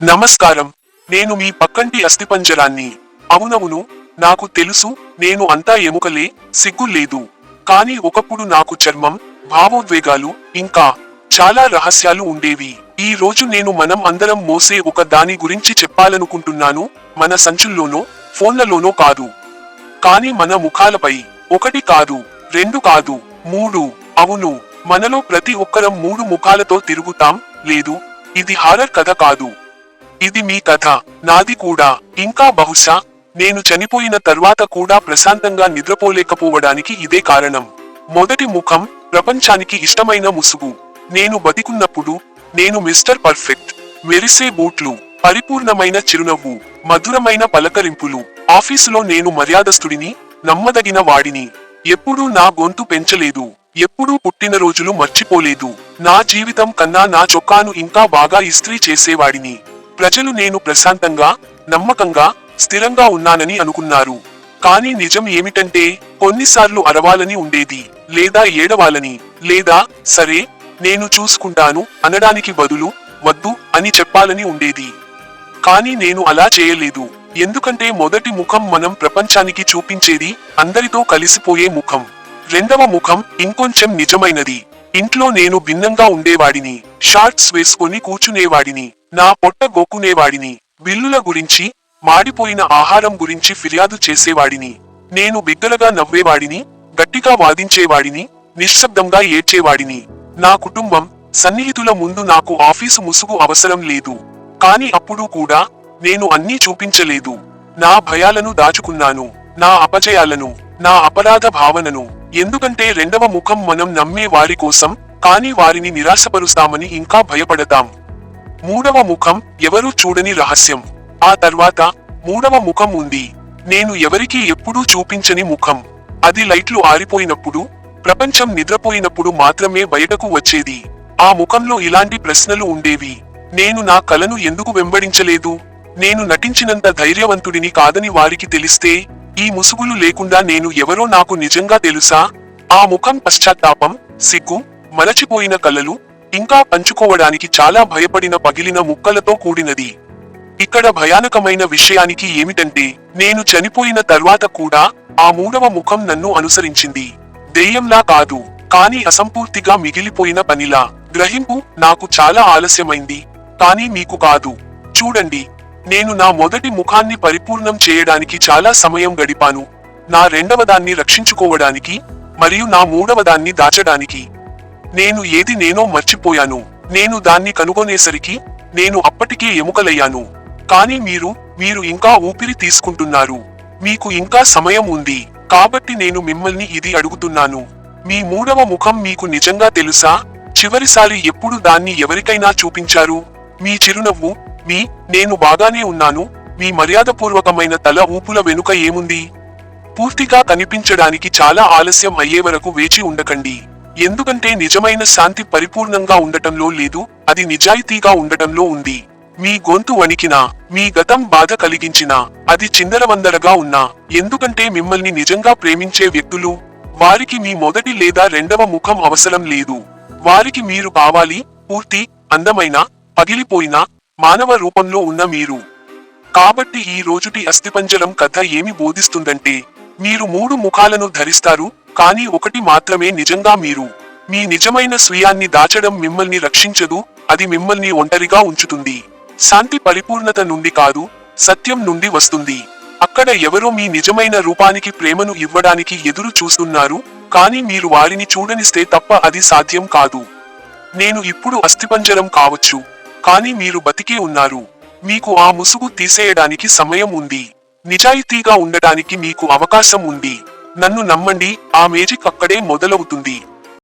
నమస్కారం. నేను మీ పక్కంటి అస్థిపంజరాన్ని. అవునవును నాకు తెలుసు నేను అంతా ఎముకలే సిగ్గు లేదు. కానీ ఒకప్పుడు నాకు చర్మం భావోద్వేగాలు ఇంకా చాలా రహస్యాలు ఉండేవి. ఈ రోజు నేను మనం అందరం మోసే ఒక దాని గురించి చెప్పాలనుకుంటున్నాను మన సంచుల్లోనో ఫోన్లలోనో కాదు. కానీ మన ముఖాలపై ఒకటి కాదు రెండు కాదు మూడు. అవును మనలో ప్రతి ఒక్కరం మూడు ముఖాలతో తిరుగుతాం లేదు ఇది హారర్ కథ కాదు. ఇది మీ కథ. నాది కూడా. ఇంకా బహుశా నేను చనిపోయిన తర్వాత కూడా ప్రశాంతంగా నిద్రపోలేకపోవడానికి ఇదే కారణం. మొదటి ముఖం ప్రపంచానికి ఇష్టమైన ముసుగు. నేను బతికున్నప్పుడు నేను మిస్టర్ పర్ఫెక్ట్. మెరిసే బూట్లు పరిపూర్ణమైన చిరునవ్వు మధురమైన పలకరింపులు. ఆఫీసులో నేను మర్యాదస్తుడిని నమ్మదగిన వాడిని. ఎప్పుడూ నా గొంతు పెంచలేదు. ఎప్పుడూ పుట్టినరోజులు మర్చిపోలేదు. నా జీవితం కన్నా నా చొక్కాను ఇంకా బాగా ఇస్త్రీ చేసేవాడిని. ప్రజలు నేను ప్రశాంతంగా నమ్మకంగా స్థిరంగా ఉన్నానని అనుకున్నారు. కానీ నిజం ఏమిటంటే కొన్నిసార్లు అరవాలని ఉండేది లేదా ఏడవాలని లేదా సరే నేను చూసుకుంటాను అనడానికి బదులు వద్దు అని చెప్పాలని ఉండేది. కానీ నేను అలా చేయలేదు. ఎందుకంటే మొదటి ముఖం మనం ప్రపంచానికి చూపించేది అందరితో కలిసిపోయే ముఖం. రెండవ ముఖం ఇంకొంచెం నిజమైనది. ఇంట్లో నేను భిన్నంగా ఉండేవాడిని షార్ట్స్ వేసుకొని కూర్చునేవాడిని నా పొట్ట గోక్కునేవాడిని బిల్లుల గురించి మాడిపోయిన ఆహారం గురించి ఫిర్యాదు చేసేవాడిని నేను బిగ్గరగా నవ్వేవాడిని గట్టిగా వాదించేవాడిని నిశ్శబ్దంగా ఏడ్చేవాడిని. నా కుటుంబం సన్నిహితుల ముందు నాకు ఆఫీసు ముసుగు అవసరం లేదు. కాని అప్పుడు కూడా నేను అన్నీ చూపించలేదు. నా భయాలను దాచుకున్నాను. నా అపజయాలను నా అపరాధ భావనను ఎందుకంటే రెండవ ముఖం మనం నమ్మే వారి కోసం కాని వారిని నిరాశపరుస్తామని ఇంకా భయపడతాం. మూడవ ముఖం ఎవరూ చూడని రహస్యం. ఆ తర్వాత మూడవ ముఖం ఉంది. నేను ఎవరికీ ఎప్పుడూ చూపించని ముఖం. అది లైట్లు ఆరిపోయినప్పుడు ప్రపంచం నిద్రపోయినప్పుడు మాత్రమే బయటకు వచ్చేది. ఆ ముఖంలో ఇలాంటి ప్రశ్నలు ఉండేవి. నేను నా కలను ఎందుకు వెంబడించలేదు? నేను నటించినంత ధైర్యవంతుడిని కాదని వారికి తెలిస్తే ఈ ముసుగులు లేకుండా నేను ఎవరో నాకు నిజంగా తెలుసా? ఆ ముఖం పశ్చాత్తాపం సిగ్గు మరచిపోయిన కలలు ఇంకా పంచుకోవడానికి చాలా భయపడిన పగిలిన ముక్కలతో కూడినది. ఇక్కడ భయానకమైన విషయానికి ఏమిటంటే నేను చనిపోయిన తర్వాత కూడా ఆ మూడవ ముఖం నన్ను అనుసరించింది. దెయ్యంలా కాదు కానీ అసంపూర్తిగా మిగిలిపోయిన పనిలా. గ్రహింపు నాకు చాలా ఆలస్యమైంది కానీ మీకు కాదు. చూడండి నేను నా మొదటి ముఖాన్ని పరిపూర్ణం చేయడానికి చాలా సమయం గడిపాను. నా రెండవ దాన్ని రక్షించుకోవడానికి మరియు నా మూడవదాన్ని దాచడానికి. నేను ఏది నేనో మర్చిపోయాను. నేను దాన్ని కనుగొనేసరికి నేను అప్పటికే ఎముకలయ్యాను. కానీ మీరు మీరు ఇంకా ఊపిరి తీసుకుంటున్నారు. మీకు ఇంకా సమయం ఉంది. కాబట్టి నేను మిమ్మల్ని ఇది అడుగుతున్నాను. మీ మూడవ ముఖం మీకు నిజంగా తెలుసా? చివరిసారి ఎప్పుడు దాన్ని ఎవరికైనా చూపించారు? మీ చిరునవ్వు మీ నేను బాగానే ఉన్నాను. మీ మర్యాదపూర్వకమైన తల ఊపుల వెనుక ఏముంది? పూర్తిగా కనిపించడానికి చాలా ఆలస్యం అయ్యే వరకు వేచి ఉండకండి. ఎందుకంటే నిజమైన శాంతి పరిపూర్ణంగా ఉండటంలో లేదు అది నిజాయితీగా ఉండటంలో ఉంది. మీ గొంతు వణికినా మీ గతం బాధ కలిగించినా అది చిందరవందరగా ఉన్నా ఎందుకంటే మిమ్మల్ని నిజంగా ప్రేమించే వ్యక్తులు వారికి మీ మొదటి లేదా రెండవ ముఖం అవసరం లేదు. వారికి మీరు కావాలి పూర్తి అందమైన పగిలిపోయిన మానవ రూపంలో ఉన్న మీరు. కాబట్టి ఈ రోజుటి అస్థిపంజరం కథ ఏమి బోధిస్తుందంటే మీరు మూడు ముఖాలను ధరిస్తారు కానీ ఒకటి మాత్రమే నిజంగా మీరు. మీ నిజమైన స్వీయాన్ని దాచడం మిమ్మల్ని రక్షించదు అది మిమ్మల్ని ఒంటరిగా ఉంచుతుంది. శాంతి పరిపూర్ణత నుండి కాదు సత్యం నుండి వస్తుంది. అక్కడ ఎవరో మీ నిజమైన రూపానికి ప్రేమను ఇవ్వడానికి ఎదురు చూస్తున్నారు కానీ మీరు వారిని చూడనిస్తే తప్ప అది సాధ్యం కాదు. నేను ఇప్పుడు అస్థిపంజరం కావచ్చు. కానీ మీరు బతికే ఉన్నారు. మీకు ఆ ముసుగు తీసేయడానికి సమయం ఉంది. నిజాయితీగా ఉండటానికి మీకు అవకాశం ఉంది. నన్ను నమ్మండి ఆ మేజిక్ అక్కడే మొదలవుతుంది.